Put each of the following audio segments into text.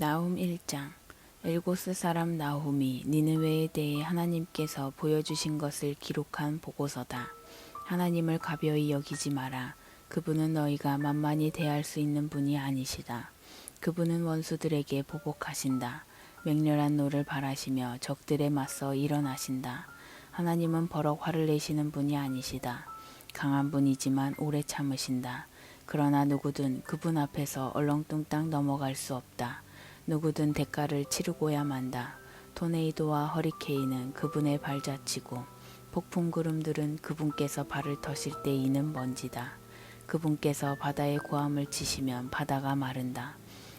나훔 1장 엘고스 사람 나훔이 니느웨에 대해 하나님께서 보여주신 것을 기록한 보고서다. 하나님을 가벼이 여기지 마라. 그분은 너희가 만만히 대할 수 있는 분이 아니시다. 그분은 원수들에게 보복하신다. 맹렬한 노를 바라시며 적들에 맞서 일어나신다. 하나님은 버럭 화를 내시는 분이 아니시다. 강한 분이지만 오래 참으신다. 그러나 누구든 그분 앞에서 얼렁뚱땅 넘어갈 수 없다. 누구든 대가를 치르고야 만다. 토네이도와 허리케인은 그분의 발자취고 폭풍 구름들은 그분께서 발을 터실 때 이는 먼지다. 그분께서 바다의 고함을 치시면 바다가 마른다.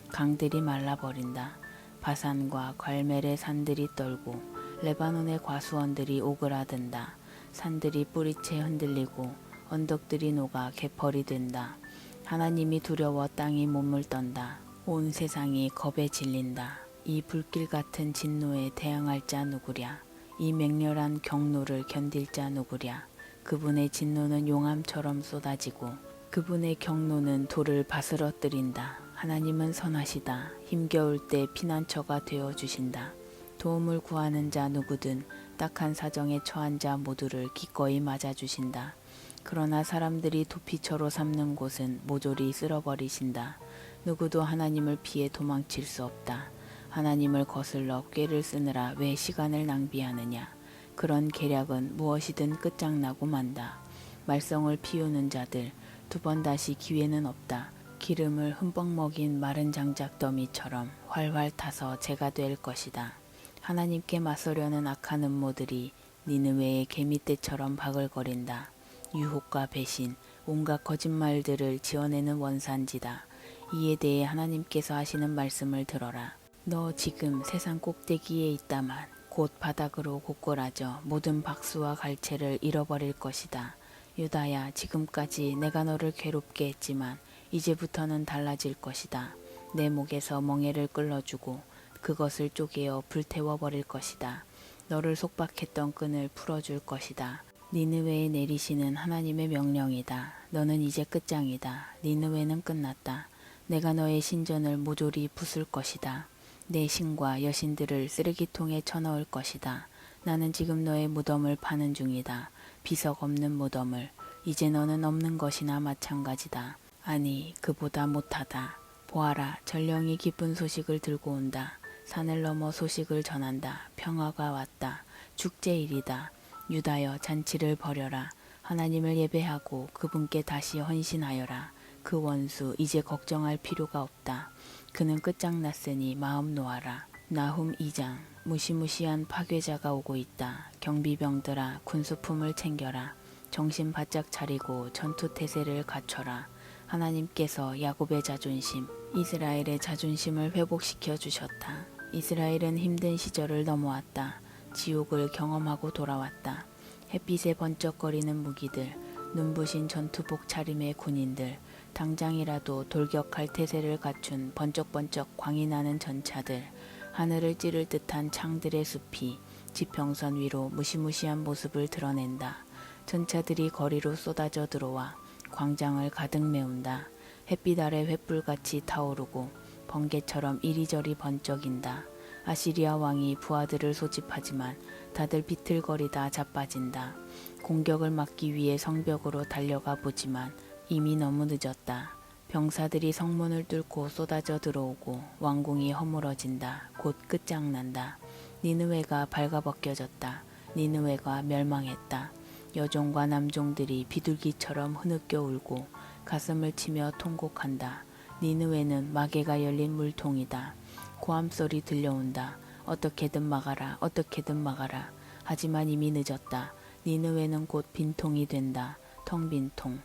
강들이 말라버린다. 바산과 갈멜의 산들이 떨고 레바논의 과수원들이 오그라든다. 산들이 뿌리채 흔들리고 언덕들이 녹아 개펄이 된다. 하나님이 두려워 땅이 몸을 떤다. 온 세상이 겁에 질린다. 이 불길 같은 진노에 대항할 자 누구랴? 이 맹렬한 경노를 견딜 자 누구랴? 그분의 진노는 용암처럼 쏟아지고 그분의 경노는 돌을 바스러뜨린다. 하나님은 선하시다. 힘겨울 때 피난처가 되어 주신다. 도움을 구하는 자 누구든 딱한 사정에 처한 자 모두를 기꺼이 맞아 주신다. 그러나 사람들이 도피처로 삼는 곳은 모조리 쓸어버리신다. 누구도 하나님을 피해 도망칠 수 없다. 하나님을 거슬러 꾀를 쓰느라 왜 시간을 낭비하느냐. 그런 계략은 무엇이든 끝장나고 만다. 말썽을 피우는 자들 두 번 다시 기회는 없다. 기름을 흠뻑 먹인 마른 장작 더미처럼 활활 타서 재가 될 것이다. 하나님께 맞서려는 악한 음모들이 니느웨의 개미떼처럼 바글거린다. 유혹과 배신, 온갖 거짓말들을 지어내는 원산지다. 이에 대해 하나님께서 하시는 말씀을 들어라. 너 지금 세상 꼭대기에 있다만 곧 바닥으로 곧골아져 모든 박수와 갈채를 잃어버릴 것이다. 유다야, 지금까지 내가 너를 괴롭게 했지만 이제부터는 달라질 것이다. 내 목에서 멍에를 끌어주고 그것을 쪼개어 불태워 버릴 것이다. 너를 속박했던 끈을 풀어줄 것이다. 니느웨에 내리시는 하나님의 명령이다. 너는 이제 끝장이다. 니느웨는 끝났다. 내가 너의 신전을 모조리 부술 것이다. 내 신과 여신들을 쓰레기통에 쳐넣을 것이다. 나는 지금 너의 무덤을 파는 중이다. 비석 없는 무덤을. 이제 너는 없는 것이나 마찬가지다. 아니, 그보다 못하다. 보아라, 전령이 기쁜 소식을 들고 온다. 산을 넘어 소식을 전한다. 평화가 왔다. 축제일이다. 유다여 잔치를 벌여라. 하나님을 예배하고 그분께 다시 헌신하여라. 그 원수 이제 걱정할 필요가 없다. 그는 끝장났으니 마음 놓아라. 나훔 2장 무시무시한 파괴자가 오고 있다. 경비병들아 군수품을 챙겨라. 정신 바짝 차리고 전투 태세를 갖춰라. 하나님께서 야곱의 자존심, 이스라엘의 자존심을 회복시켜 주셨다. 이스라엘은 힘든 시절을 넘어왔다. 지옥을 경험하고 돌아왔다. 햇빛에 번쩍거리는 무기들, 눈부신 전투복 차림의 군인들, 당장이라도 돌격할 태세를 갖춘 번쩍번쩍 광이 나는 전차들, 하늘을 찌를 듯한 창들의 숲이 지평선 위로 무시무시한 모습을 드러낸다. 전차들이 거리로 쏟아져 들어와 광장을 가득 메운다. 햇빛 아래 횃불같이 타오르고 번개처럼 이리저리 번쩍인다. 아시리아 왕이 부하들을 소집하지만 다들 비틀거리다 자빠진다. 공격을 막기 위해 성벽으로 달려가 보지만 이미 너무 늦었다. 병사들이 성문을 뚫고 쏟아져 들어오고 왕궁이 허물어진다. 곧 끝장난다. 니느웨가 발가벗겨졌다. 니느웨가 멸망했다. 여종과 남종들이 비둘기처럼 흐느껴 울고 가슴을 치며 통곡한다. 니느웨는 마개가 열린 물통이다. 고함 소리 들려온다. 어떻게든 막아라. 어떻게든 막아라. 하지만 이미 늦었다. 니느웨는 곧 빈통이 된다. 텅 빈 통.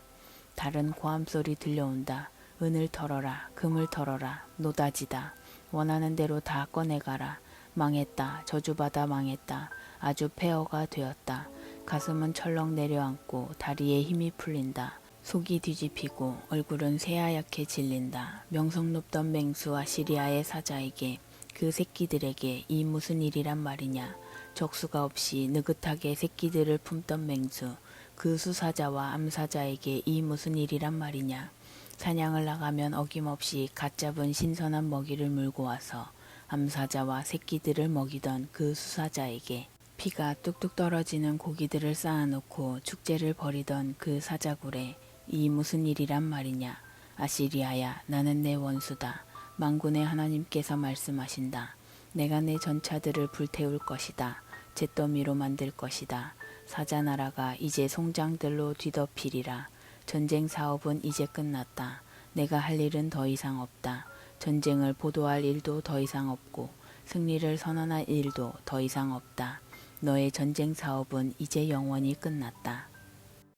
다른 고함 소리 들려온다. 은을 털어라. 금을 털어라. 노다지다. 원하는 대로 다 꺼내가라. 망했다. 저주받아 망했다. 아주 폐허가 되었다. 가슴은 철렁 내려앉고 다리에 힘이 풀린다. 속이 뒤집히고 얼굴은 새하얗게 질린다. 명성 높던 맹수 아시리아의 사자에게 그 새끼들에게 이 무슨 일이란 말이냐. 적수가 없이 느긋하게 새끼들을 품던 맹수 그 수사자와 암사자에게 이 무슨 일이란 말이냐. 사냥을 나가면 어김없이 갓 잡은 신선한 먹이를 물고 와서 암사자와 새끼들을 먹이던 그 수사자에게 피가 뚝뚝 떨어지는 고기들을 쌓아놓고 축제를 벌이던 그 사자굴에 이 무슨 일이란 말이냐. 아시리아야 나는 내 원수다. 망군의 하나님께서 말씀하신다. 내가 내 전차들을 불태울 것이다. 잿더미로 만들 것이다. 사자나라가 이제 송장들로 뒤덮이리라. 전쟁 사업은 이제 끝났다. 내가 할 일은 더 이상 없다. 전쟁을 보도할 일도 더 이상 없고 승리를 선언할 일도 더 이상 없다. 너의 전쟁 사업은 이제 영원히 끝났다.